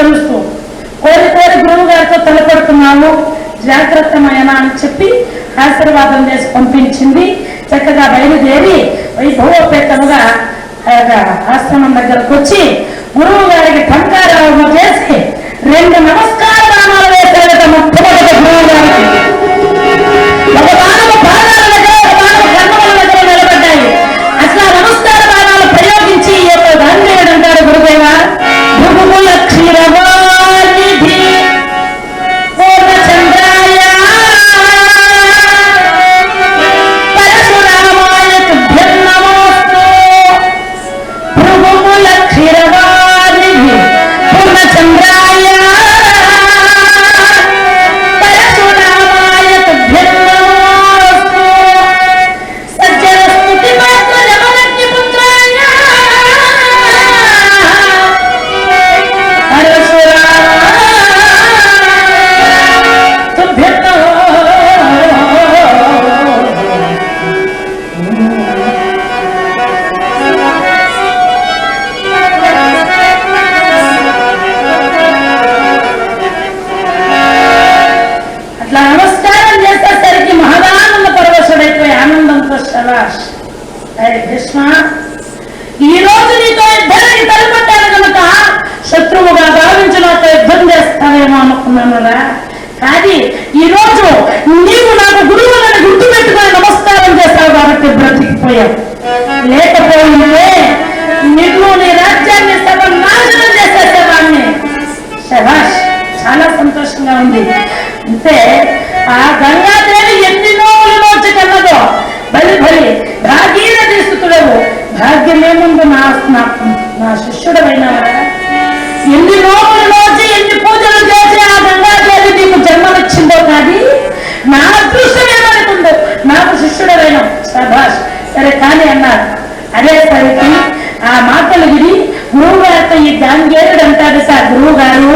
తెలుస్తూ కోరి కోరి గురువు గారితో తలపడుతున్నాము జాగ్రత్తమైన అని చెప్పి ఆశీర్వాదం చేసి పంపించింది. చక్కగా బయలుదేరి వైభవపేతముగా ఆశ్రమం దగ్గరకు వచ్చి గురువు గారికి టంకారావు చేసి రెండు నమస్కారాలు వేసేట వేశారట ఉంది. అంటే ఆ గంగాదేవి ఎన్ని నోవులలోంచి కన్నదో బలి బలి భాగీరథి స్థుతుడవు భాగ్యమేముందు నా నా నా శిష్యుడమైన ఎన్ని నోవులలోంచి ఎన్ని పూజలు చేసి ఆ గంగాదేవి నీకు జన్మనిచ్చిందో కానీ నా అదృష్టం ఏమనుకుందో నాకు శిష్యుడమైన సభాష్ సరే కానీ అన్నారు అదేసరికి ఆ మాటలు విని గురువు గారితో ఈ గాంగేరుడు అంటాడు సార్. గురువు గారు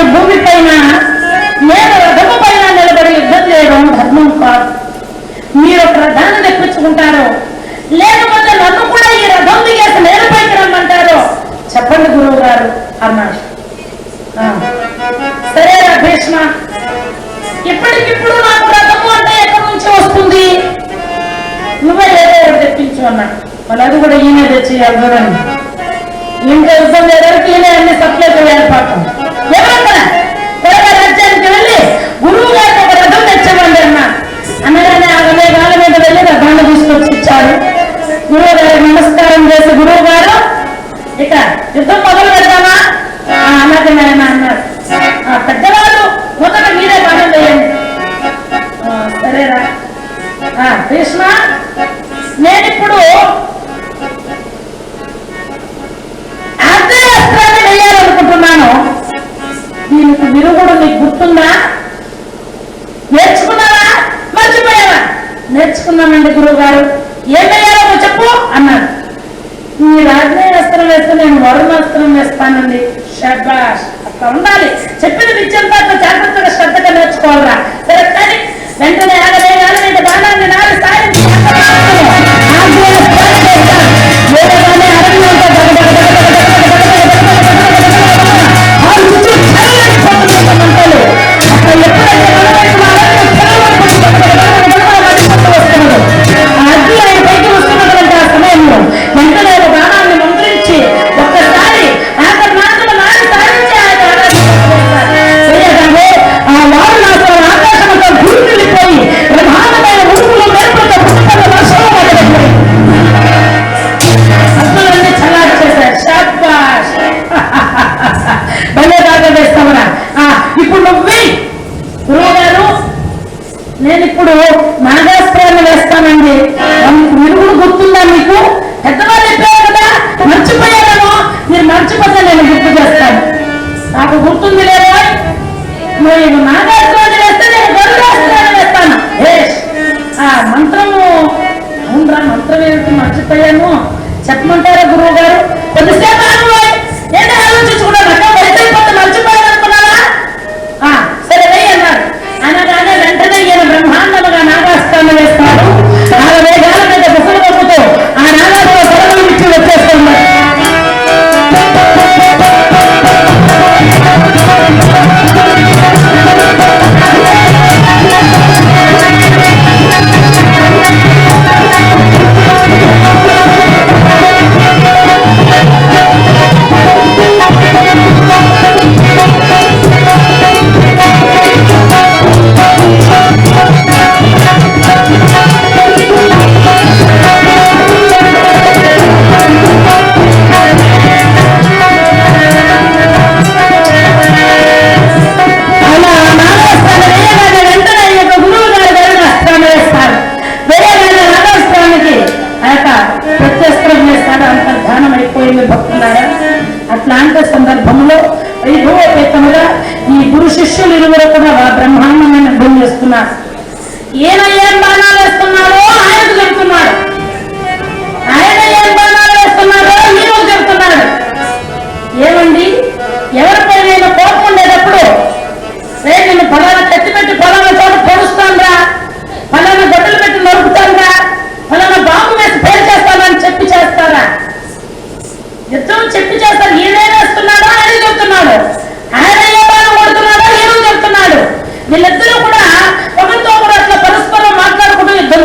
నేను భూమి పైన నేను రథము పైన నిలబడి యుద్ధం చేయడం ధర్మం కాదు. మీరు ప్రధాన రథాన్ని తెప్పించుకుంటారు లేకపోతే నన్ను కూడా ఈ రథం దిగేసి నేను పైకి రమ్మంటారు? చెప్పండి గురువు గారు అన్నాడు సరే భీష్మ ఇప్పటికిప్పుడు నాకు రథము అంటే ఎక్కడి నుంచి వస్తుంది? నువ్వే ఏదో ఒకటి తెప్పించు అన్నాడు వాళ్ళది అది కూడా ఈయన తెచ్చి చూడండి ఇంకా యుద్ధం చేయడానికి ఈయన అన్ని సప్లై చేయాలి எவ்வளவு నేర్చుకున్నామండి గురువు గారు ఏమయ్యాలో చెప్పు అన్నారు మీ రాజనీయ వస్త్రం వేస్తే నేను వరుణ వస్త్రం వేస్తానండి. షబాష్. అట్లా ఉండాలి. చెప్పిన విద్యంతా జాగ్రత్తగా శ్రద్ధగా నేర్చుకోవాలరా. సరే కానీ వెంటనే ఆగలే ఆగలేదు బాగా నాలుగు సాయం గుర్తుంది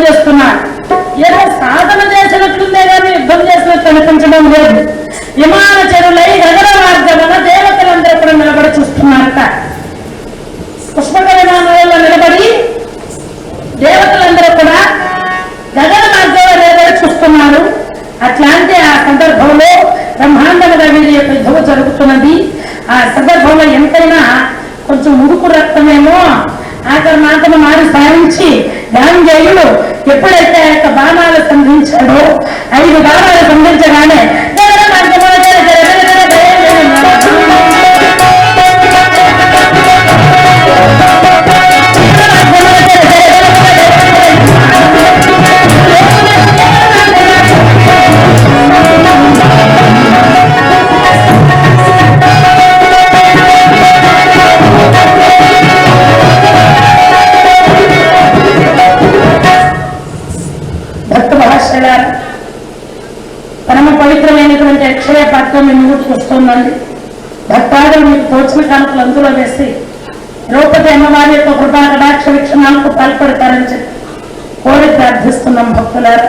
చేస్తున్నాడు. ఏదో సాధన చేసినట్లుందే కానీ యుద్ధం చేసినట్టు అనిపించడం లేదు. విమాన చెరువులై గగన మార్గమున దేవతలందరూ కూడా నిలబడి చూస్తున్నారట. పుష్పక విమానంలో నిలబడి దేవతలందరూ కూడా గగన మార్గంలో నిలబడి చూస్తున్నారు. అట్లాంటి ఆ సందర్భంలో బ్రహ్మాండముగా వీరి యొక్క యుద్ధం జరుగుతున్నది. ఆ సందర్భంలో ఎంతైనా కొంచెం ముడుకు రక్తమేమో ఆఖరి మాటను మారి సాధించి గాంజేయుడు ఎప్పుడైతే ఆ యొక్క బాణాలు సంధించాడో ఐదు బాణాలు సంధించగానే దోచుకుంటానికి అందులో వేసి ద్రౌపది అమ్మవారి యొక్క కృపా కటాక్ష వీక్షణాలకు పాల్పడతారని చెప్పి కోరి ప్రార్థిస్తున్నాం భక్తులారా.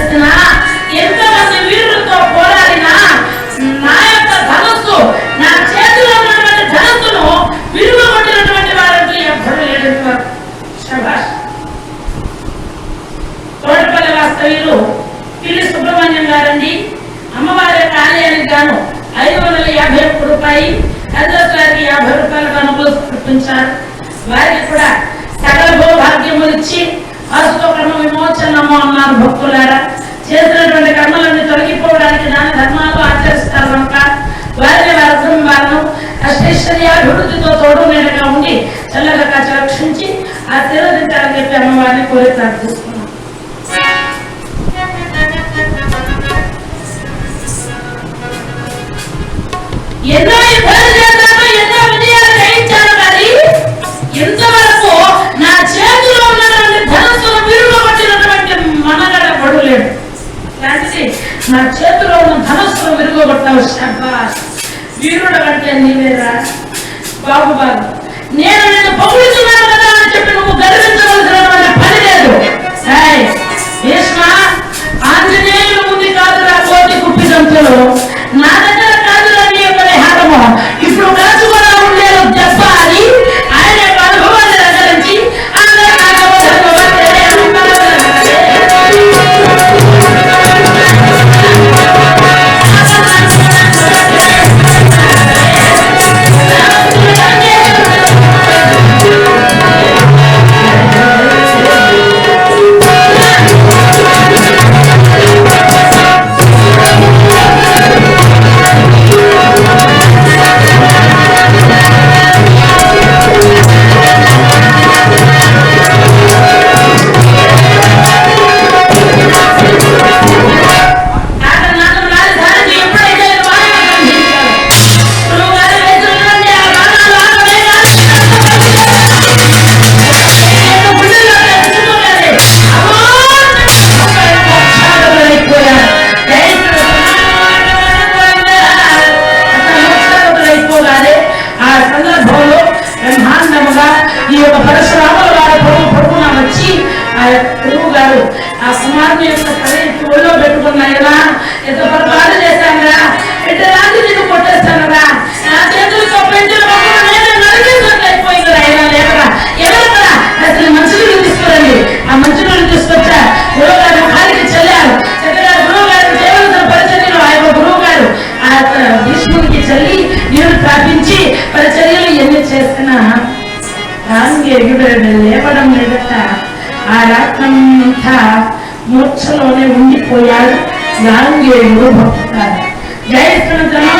చేసిన ఎంతమంది వీరులతో పోరాడినా నా యొక్క ధనస్సు నా చేతిలో ఉన్నటువంటి ధనస్సును విరుగొట్టినటువంటి వారంటూ ఎవ్వరూ లేడు శభాష్. తోటపల్లి వాస్తవ్యులు పిల్లి సుబ్రహ్మణ్యం గారండి. అమ్మవారి యొక్క ఆలయానికి గాను ఐదు వందల యాభై ఒక్క రూపాయి హజరత్ గారికి యాభై రూపాయలు కనుగోలు సమర్పించారు వారికి కూడా సకల భోభాగ్యములు ఇచ్చి అసుతో కర్మ విమోచనము అన్నారు భక్తులారా. చేసినటువంటి కర్మలన్నీ తొలగి వీరుడు అంటే నీవేరా? బాబు బాబు నేను నిన్ను పొగుడుతున్నాను కదా అని చెప్పి నువ్వు గర్వించవలసినటువంటి పని లేదు. భీష్మ కాదురా కోటి కుప్పిదంతులు నా దగ్గర కాదురా నీ యొక్క ఇప్పుడు కాదు మూర్ఛలోనే ఉండిపోయాడు. రాంగేయుడు భక్తుడు జయ